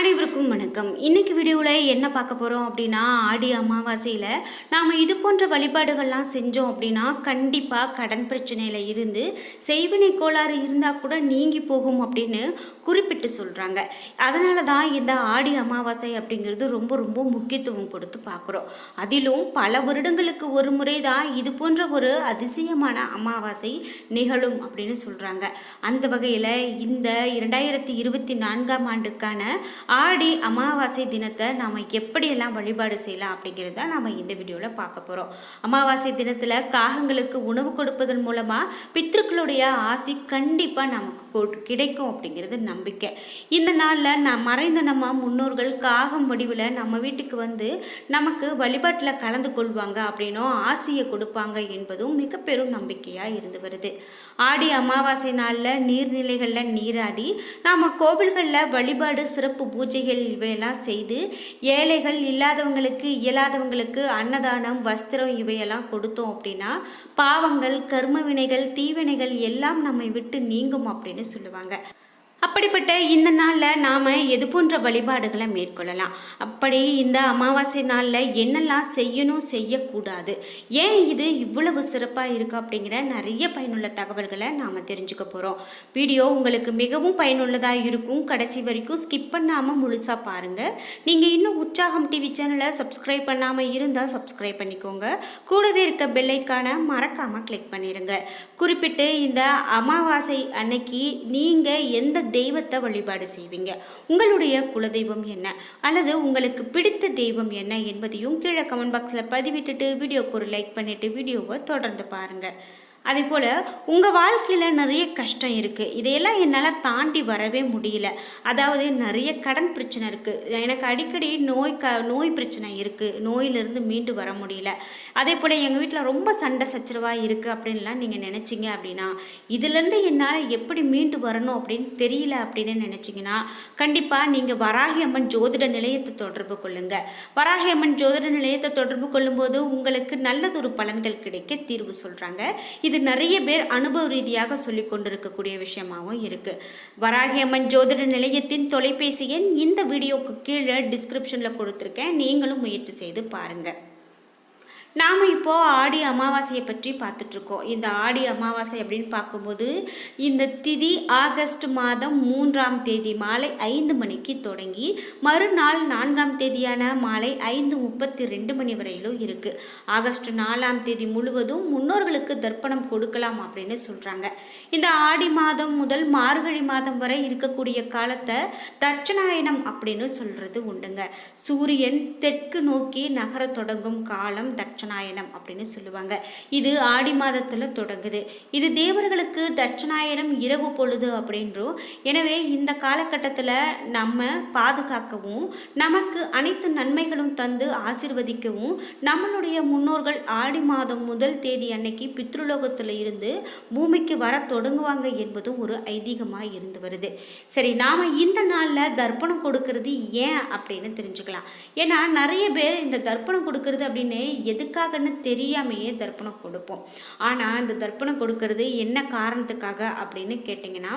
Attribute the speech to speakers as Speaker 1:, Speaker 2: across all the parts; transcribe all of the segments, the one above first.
Speaker 1: அனைவருக்கும் வணக்கம். இன்னைக்கு வீடியோவில் என்ன பார்க்க போகிறோம் அப்படின்னா ஆடி அமாவாசையில் நாம் இது போன்ற வழிபாடுகள்லாம் செஞ்சோம் அப்படின்னா கண்டிப்பாக கடன் பிரச்சனையில் இருந்து செய்வினை கோளாறு இருந்தால் கூட நீங்கி போகும் அப்படின்னு குறிப்பிட்டு சொல்கிறாங்க அதனால தான் இந்த ஆடி அமாவாசை அப்படிங்கிறது ரொம்ப ரொம்ப முக்கியத்துவம் கொடுத்து பார்க்குறோம். அதிலும் பல வருடங்களுக்கு ஒரு முறை தான் இது போன்ற ஒரு அதிசயமான அமாவாசை நிகழும் அப்படின்னு சொல்கிறாங்க அந்த வகையில் இந்த இரண்டாயிரத்தி இருபத்தி நான்காம் ஆண்டுக்கான ஆடி அமாவாசை தினத்தை நாம் எப்படியெல்லாம் வழிபாடு செய்யலாம் அப்படிங்கிறத நாம் இந்த வீடியோவில் பார்க்க போகிறோம் அமாவாசை தினத்தில் காகங்களுக்கு உணவு கொடுப்பதன் மூலமாக பித்ருக்களுடைய ஆசி கண்டிப்பாக நமக்கு கிடைக்கும் அப்படிங்கிறது நம்பிக்கை. இந்த நாளில் நான் மறைந்த நம்ம முன்னோர்கள் காகம் வடிவில் நம்ம வீட்டுக்கு வந்து நமக்கு வழிபாட்டில் கலந்து கொள்வாங்க அப்படின்னும் ஆசையை கொடுப்பாங்க என்பதும் மிக பெரும் நம்பிக்கையாக இருந்து வருது. ஆடி அமாவாசை நாளில் நீர்நிலைகளில் நீராடி நாம் கோவில்களில் வழிபாடு சிறப்பு பூஜைகள் இவையெல்லாம் செய்து ஏழைகள் இல்லாதவங்களுக்கு இயலாதவங்களுக்கு அன்னதானம் வஸ்திரம் இவையெல்லாம் கொடுத்தோம் அப்படின்னா பாவங்கள் கர்ம வினைகள் தீவினைகள் எல்லாம் நம்மை விட்டு நீங்கும் அப்படின்னு சொல்லுவாங்க. அப்படிப்பட்ட இந்த நாளில் நாம் எது போன்ற வழிபாடுகளை மேற்கொள்ளலாம்? அப்படி இந்த அமாவாசை நாளில் என்னெல்லாம் செய்யணும் செய்யக்கூடாது? ஏன் இது இவ்வளவு சிறப்பாக இருக்குது அப்படிங்கிற நிறைய பயனுள்ள தகவல்களை நாம் தெரிஞ்சுக்க போகிறோம் வீடியோ உங்களுக்கு மிகவும் பயனுள்ளதாக இருக்கும். கடைசி வரைக்கும் ஸ்கிப் பண்ணாமல் முழுசாக பாருங்கள் நீங்கள் இன்னும் உற்சாகம் டிவி சேனலை சப்ஸ்கிரைப் பண்ணாமல் இருந்தால் சப்ஸ்கிரைப் பண்ணிக்கோங்க. கூடவே இருக்க பெல்லைக்கான மறக்காமல் கிளிக் பண்ணிடுங்க குறிப்பிட்டு இந்த அமாவாசை அன்னைக்கு நீங்கள் எந்த தெய்வத்தை வழிபாடு செய்வீங்க. உங்களுடைய குலதெய்வம் என்ன? அல்லது உங்களுக்கு பிடித்த தெய்வம் என்ன என்பதையும் கீழே கமெண்ட் பாக்ஸில் பதிவிட்டுட்டு வீடியோக்கு ஒரு லைக் பண்ணிவிட்டு வீடியோவை தொடர்ந்து பாருங்கள் அதே போல் உங்கள் வாழ்க்கையில் நிறைய கஷ்டம் இருக்குது இதையெல்லாம் என்னால் தாண்டி வரவே முடியல. அதாவது நிறைய கடன் பிரச்சனை இருக்குது எனக்கு அடிக்கடி நோய் க நோய் பிரச்சனை இருக்குது நோயிலிருந்து மீண்டு வர முடியல. அதே போல் எங்கள் வீட்டில் ரொம்ப சண்டை சச்சரவாக இருக்குது அப்படின்லாம் நீங்கள் நினச்சிங்க அப்படின்னா இதுலேருந்து என்னால் எப்படி மீண்டு வரணும் அப்படின்னு தெரியல அப்படின்னு நினச்சிங்கன்னா கண்டிப்பாக நீங்கள் வராகி அம்மன் ஜோதிட நிலையத்தை தொடர்பு கொள்ளுங்கள் வராகி அம்மன் ஜோதிட நிலையத்தை தொடர்பு கொள்ளும்போது உங்களுக்கு நல்லதொரு பலன்கள் கிடைக்க தீர்வு சொல்கிறாங்க இது நிறைய பேர் அனுபவ ரீதியாக சொல்லி கொண்டிருக்கக்கூடிய விஷயமாகவும் இருக்குது வராகியம்மன் ஜோதிட நிலையத்தின் தொலைபேசி எண் இந்த வீடியோக்கு கீழே டிஸ்கிரிப்ஷனில் கொடுத்துருக்கேன். நீங்களும் முயற்சி செய்து பாருங்கள் நாம் இப்போது ஆடி அமாவாசையை பற்றி பார்த்துட்ருக்கோம். இந்த ஆடி அமாவாசை அப்படின்னு பார்க்கும்போது இந்த திதி ஆகஸ்ட் மாதம் மூன்றாம் தேதி மாலை ஐந்து மணிக்கு தொடங்கி மறுநாள் நான்காம் தேதியான மாலை ஐந்து முப்பத்தி ரெண்டு மணி வரையிலும் இருக்குது ஆகஸ்ட் நாலாம் தேதி முழுவதும் முன்னோர்களுக்கு தர்ப்பணம் கொடுக்கலாம் அப்படின்னு சொல்கிறாங்க இந்த ஆடி மாதம் முதல் மார்கழி மாதம் வரை இருக்கக்கூடிய காலத்தை தட்சணாயனம் அப்படின்னு சொல்கிறது உண்டுங்க. சூரியன் தெற்கு நோக்கி நகரத் தொடங்கும் காலம் தட்ச தட்சணாயனம் அப்படின்னு சொல்லுவாங்க. இது ஆடி மாதத்தில் தொடங்குது. இது தேவர்களுக்கு தட்சணாயனம் இரவு பொழுது அப்படின்றோம் எனவே இந்த காலகட்டத்தில் நம்ம பாதுகாக்கவும் நமக்கு அனைத்து நன்மைகளும் தந்து ஆசிர்வதிக்கவும் நம்மளுடைய முன்னோர்கள் ஆடி மாதம் முதல் தேதி அன்னைக்கு பித்ருலோகத்தில் இருந்து பூமிக்கு வர தொடங்குவாங்க என்பதும் ஒரு ஐதீகமாக இருந்து வருது. சரி நாம் இந்த நாளில் தர்ப்பணம் கொடுக்கறது ஏன் அப்படின்னு தெரிஞ்சுக்கலாம். ஏன்னா நிறைய பேர் இந்த தர்ப்பணம் கொடுக்கறது அப்படின்னு எதுக்கு எதுக்காகன்னு தெரியாமையே தர்ப்பணம் கொடுப்போம். ஆனால் இந்த தர்ப்பணம் கொடுக்கறது என்ன காரணத்துக்காக அப்படின்னு கேட்டிங்கன்னா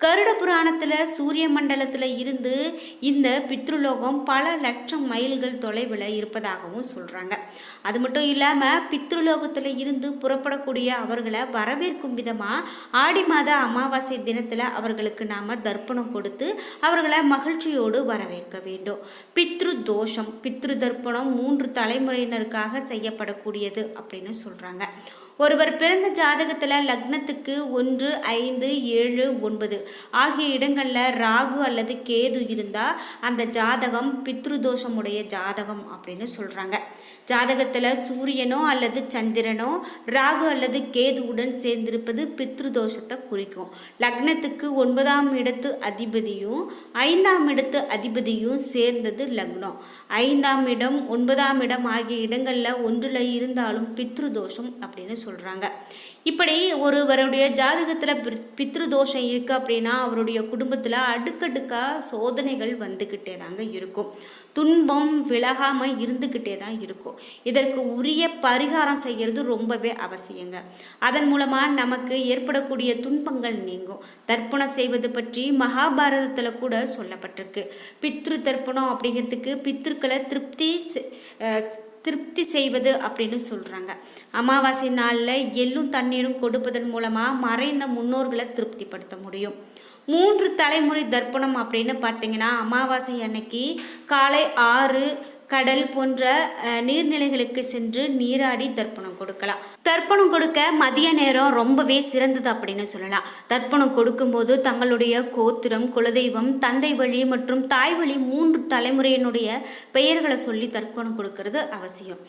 Speaker 1: கருட புராணத்தில் சூரிய மண்டலத்தில் இருந்து இந்த பித்ருலோகம் பல லட்சம் மைல்கள் தொலைவில் இருப்பதாகவும் சொல்கிறாங்க அது மட்டும் இல்லாமல் பித்ருலோகத்தில் இருந்து புறப்படக்கூடிய அவர்களை வரவேற்கும் விதமாக ஆடி மாத அமாவாசை தினத்தில் அவர்களுக்கு நாம் தர்ப்பணம் கொடுத்து அவர்களை மகிழ்ச்சியோடு வரவேற்க வேண்டும். பித்ரு தோஷம் பித்ரு தர்ப்பணம் மூன்று தலைமுறையினருக்காக செய்யப்படக்கூடியது அப்படின்னு சொல்கிறாங்க ஒருவர் பிறந்த ஜாதகத்தில் லக்னத்துக்கு ஒன்று ஐந்து ஏழு ஒன்பது ஆகிய இடங்களில் ராகு அல்லது கேது இருந்தால் அந்த ஜாதகம் பித்ருதோஷமுடைய ஜாதகம் அப்படின்னு சொல்கிறாங்க ஜாதகத்தில் சூரியனோ அல்லது சந்திரனோ ராகு அல்லது கேதுவுடன் சேர்ந்திருப்பது பித்ரு தோஷத்தை குறிக்கும். லக்னத்துக்கு ஒன்பதாம் இடத்து அதிபதியும் ஐந்தாம் இடத்து அதிபதியும் சேர்ந்தது லக்னம். ஐந்தாம் இடம் ஒன்பதாம் இடம் ஆகிய இடங்களில் ஒன்றில் இருந்தாலும் பித்ரு தோஷம் அப்படின்னு சொல்கிறாங்க இப்படி ஒருவருடைய ஜாதகத்தில் பித்ரு தோஷம் இருக்குது அப்படின்னா அவருடைய குடும்பத்தில் அடுக்கடுக்காக சோதனைகள் வந்துக்கிட்டே தாங்க இருக்கும். துன்பம் விலகாமல் இருந்துக்கிட்டே தான் இருக்கும். இதற்கு உரிய பரிகாரம் செய்கிறது ரொம்பவே அவசியங்க. அதன் மூலமாக நமக்கு ஏற்படக்கூடிய துன்பங்கள் நீங்கும். தர்ப்பணம் செய்வது பற்றி மகாபாரதத்தில் கூட சொல்லப்பட்டிருக்கு. பித்ரு தர்ப்பணம் அப்படிங்கிறதுக்கு பித்ருக்களை திருப்தி செ- திருப்தி செய்வது அப்படின்னு சொல்கிறாங்க அமாவாசை நாளில் எள்ளும் தண்ணீரும் கொடுப்பதன் மூலமாக மறைந்த முன்னோர்களை திருப்திப்படுத்த முடியும். மூன்று தலைமுறை தர்ப்பணம் அப்படின்னு பார்த்தீங்கன்னா அமாவாசை அன்னைக்கு காலை ஆறு கடல் போன்ற நீர்நிலைகளுக்கு சென்று நீராடி தர்ப்பணம் கொடுக்கலாம். தர்ப்பணம் கொடுக்க மதிய நேரம் ரொம்பவே சிறந்தது அப்படின்னு சொல்லலாம். தர்ப்பணம் கொடுக்கும்போது தங்களுடைய கோத்திரம் குலதெய்வம் தந்தை வழி மற்றும் தாய் வழி மூன்று தலைமுறையினுடைய பெயர்களை சொல்லி தர்ப்பணம் கொடுக்கறது அவசியம்.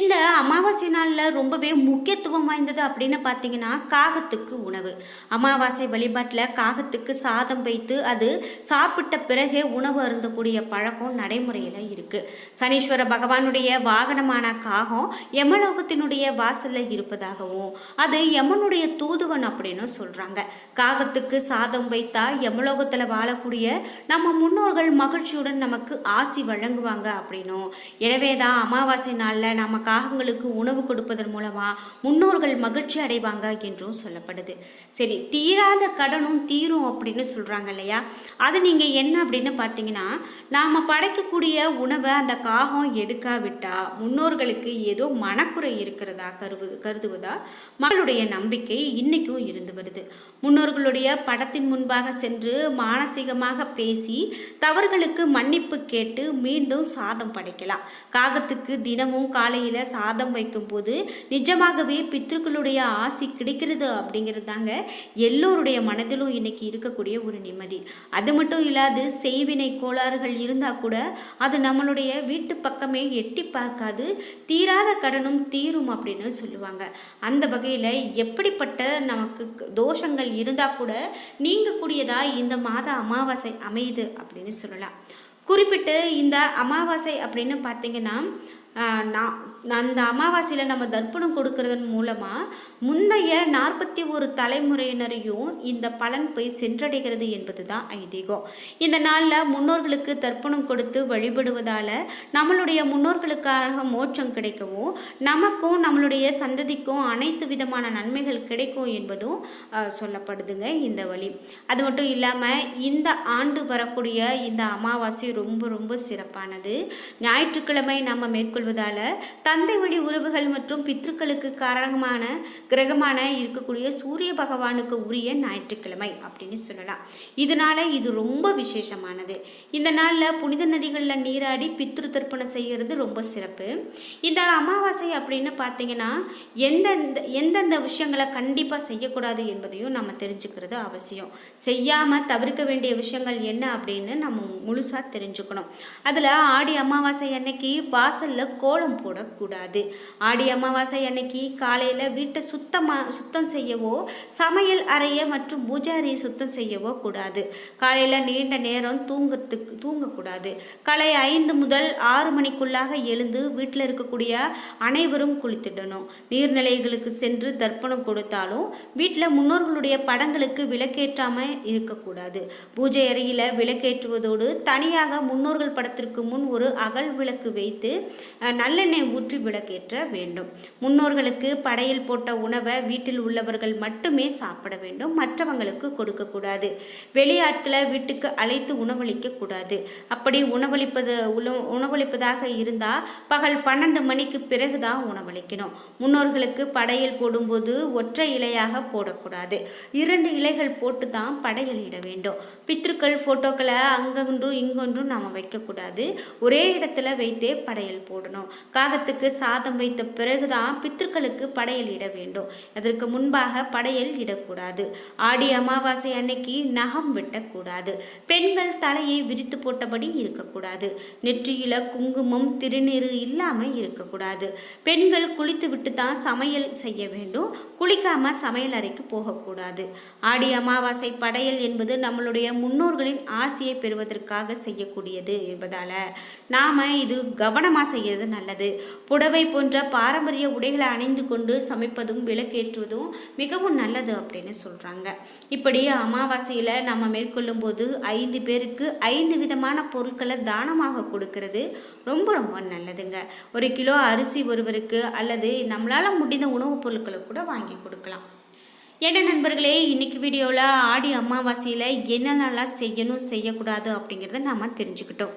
Speaker 1: இந்த அமாவாசை நாளில் ரொம்பவே முக்கியத்துவம் வாய்ந்தது அப்படின்னு பார்த்தீங்கன்னா காகத்துக்கு உணவு. அமாவாசை வழிபாட்டில் காகத்துக்கு சாதம் வைத்து அது சாப்பிட்ட பிறகே உணவு அருந்தக்கூடிய பழக்கம் நடைமுறையில் இருக்குது சனீஸ்வர பகவானுடைய வாகனமான காகம் யமலோகத்தினுடைய வாசலில் இருப்பதாகவும் அது யமனுடைய தூதுவன் அப்படின்னு சொல்கிறாங்க காகத்துக்கு சாதம் வைத்தா யமலோகத்தில் வாழக்கூடிய நம்ம முன்னோர்கள் மகிழ்ச்சியுடன் நமக்கு ஆசி வழங்குவாங்க அப்படின்னும். எனவே தான் அமாவாசை நாளில் நம்ம காகங்களுக்கு உணவு கொடுப்பதன் மூலமாக முன்னோர்கள் மகிழ்ச்சி அடைவாங்க என்றும் சொல்லப்படுது. சரி தீராத கடனும் தீரும் அப்படின்னு சொல்கிறாங்க இல்லையா? அது நீங்கள் என்ன அப்படின்னு பார்த்தீங்கன்னா நாம் படைக்கக்கூடிய உணவை அந்த தாகம் எடுக்காவிட்டா முன்னோர்களுக்கு ஏதோ மனக்குறை இருக்கிறதா கருவு கருதுவதா? மக்களுடைய நம்பிக்கை இன்னைக்கும் இருந்து வருது. முன்னோர்களுடைய படத்தின் முன்பாக சென்று மானசீகமாக பேசி தவறுகளுக்கு மன்னிப்பு கேட்டு மீண்டும் சாதம் படைக்கலாம். காகத்துக்கு தினமும் காலையில் சாதம் வைக்கும்போது நிஜமாகவே பித்ருக்களுடைய ஆசி கிடைக்கிறது அப்படிங்கிறது தாங்க எல்லோருடைய மனதிலும் இன்னைக்கு இருக்கக்கூடிய ஒரு நிம்மதி. அது மட்டும் இல்லாது செய்வினை கோளாறுகள் இருந்தால் கூட அது நம்மளுடைய வீட்டு பக்கமே எட்டி பார்க்காது தீராத கடனும் தீரும் அப்படின்னு சொல்லுவாங்க. அந்த வகையில் எப்படிப்பட்ட நமக்கு தோஷங்கள் இருந்தால் கூட நீங்கக்கூடியதாக இந்த மாத அமாவாசை அமையுது அப்படின்னு சொல்லலாம். குறிப்பிட்டு இந்த அமாவாசை அப்படின்னு பார்த்தீங்கன்னா நான் அந்த அமாவாசையில் நம்ம தர்ப்பணம் கொடுக்கறதன் மூலமாக முந்தைய நாற்பத்தி ஒரு தலைமுறையினரையும் இந்த பலன் போய் சென்றடைகிறது என்பது தான் ஐதீகம். இந்த நாளில் முன்னோர்களுக்கு தர்ப்பணம் கொடுத்து வழிபடுவதால் நம்மளுடைய முன்னோர்களுக்காக மோட்சம் கிடைக்கவும் நமக்கும் நம்மளுடைய சந்ததிக்கும் அனைத்து விதமான நன்மைகள் கிடைக்கும் என்பதும் சொல்லப்படுதுங்க இந்த வழி. அது மட்டும் இல்லாமல் இந்த ஆண்டு வரக்கூடிய இந்த அமாவாசை ரொம்ப ரொம்ப சிறப்பானது. ஞாயிற்றுக்கிழமை நம்ம கொள்வதால் தந்தை வழி உறவுகள் மற்றும் பித்ருக்களுக்கு காரணமான கிரகமான இருக்கக்கூடிய சூரிய பகவானுக்கு உரிய ஞாயிற்றுக்கிழமை அப்படின்னு சொல்லலாம். இதனால இது ரொம்ப விசேஷமானது. இந்த நாளில் புனித நதிகளில் நீராடி பித்ரு தர்ப்பணம் செய்கிறது ரொம்ப சிறப்பு. இந்த அமாவாசை அப்படின்னு பார்த்தீங்கன்னா எந்தெந்த எந்தெந்த விஷயங்களை கண்டிப்பாக செய்யக்கூடாது என்பதையும் நம்ம தெரிஞ்சுக்கிறது அவசியம். செய்யாமல் தவிர்க்க வேண்டிய விஷயங்கள் என்ன அப்படின்னு நம்ம முழுசாக தெரிஞ்சுக்கணும். அதில் ஆடி அமாவாசை அன்னைக்கு வாசலில் கோலம் போடக்கூடாது. ஆடி அமாவாசை அன்னைக்கு காலையில் வீட்டை சுத்தமாக சுத்தம் செய்யவோ சமையல் அறையை மற்றும் பூஜை அறையை சுத்தம் செய்யவோ கூடாது. காலையில் நீண்ட நேரம் தூங்குறதுக்கு தூங்கக்கூடாது. காலை ஐந்து முதல் ஆறு மணிக்குள்ளாக எழுந்து வீட்டில் இருக்கக்கூடிய அனைவரும் குளித்திடணும். நீர்நிலைகளுக்கு சென்று தர்ப்பணம் கொடுத்தாலும் வீட்டில் முன்னோர்களுடைய படங்களுக்கு விளக்கேற்றாமல் இருக்கக்கூடாது. பூஜை அறையில் விளக்கேற்றுவதோடு தனியாக முன்னோர்கள் படத்திற்கு முன் ஒரு அகல் விளக்கு வைத்து நல்லெண்ணெய் ஊற்றி விளக்கேற்ற வேண்டும். முன்னோர்களுக்கு படையல் போட்ட உணவை வீட்டில் உள்ளவர்கள் மட்டுமே சாப்பிட வேண்டும். மற்றவங்களுக்கு கொடுக்கக்கூடாது. வெளியாட்களை வீட்டுக்கு அழைத்து உணவளிக்க கூடாது. அப்படி உணவளிப்பது உணவளிப்பதாக இருந்தால் பகல் பன்னெண்டு மணிக்கு பிறகு தான் உணவளிக்கணும். முன்னோர்களுக்கு படையல் போடும்போது ஒற்றை இலையாக போடக்கூடாது. இரண்டு இலைகள் போட்டு தான் படையில் இட வேண்டும். பித்ருக்கள் ஃபோட்டோக்களை அங்கொன்றும் இங்கொன்றும் நாம் வைக்கக்கூடாது. ஒரே இடத்துல வைத்தே படையல் போடணும் காகத்துக்கு சாதம் வைத்த பிறகுதான் பித்திருக்களுக்கு படையல் இட வேண்டும். அதற்கு முன்பாக படையல் இடக்கூடாது. ஆடி அமாவாசை அன்னைக்கு நகம் வெட்டக்கூடாது. பெண்கள் தலையை விரித்து போட்டபடி இருக்கக்கூடாது. நெற்றியில குங்குமம் திருநீறு இல்லாமல் இருக்கக்கூடாது. பெண்கள் குளித்து விட்டு தான் சமையல் செய்ய வேண்டும். குளிக்காம சமையல் அறைக்கு போகக்கூடாது. ஆடி அமாவாசை படையல் என்பது நம்மளுடைய முன்னோர்களின் ஆசையை பெறுவதற்காக செய்யக்கூடியது என்பதால நாம இது கவனமாக செய்ய செய்கிறது நல்லது. புடவை போன்ற பாரம்பரிய உடைகளை அணிந்து கொண்டு சமைப்பதும் விளக்கேற்றுவதும் மிகவும் நல்லது அப்படின்னு சொல்கிறாங்க இப்படி அமாவாசையில் நம்ம மேற்கொள்ளும் போது ஐந்து பேருக்கு ஐந்து விதமான பொருட்களை தானமாக கொடுக்கறது ரொம்ப ரொம்ப நல்லதுங்க. ஒரு கிலோ அரிசி ஒருவருக்கு அல்லது நம்மளால் முடிந்த உணவுப் பொருட்களை கூட வாங்கி கொடுக்கலாம். என்ன நண்பர்களே இன்னைக்கு வீடியோவில் ஆடி அமாவாசையில் என்னென்னலாம் செய்யணும் செய்யக்கூடாது அப்படிங்கிறத நாம் தெரிஞ்சுக்கிட்டோம்.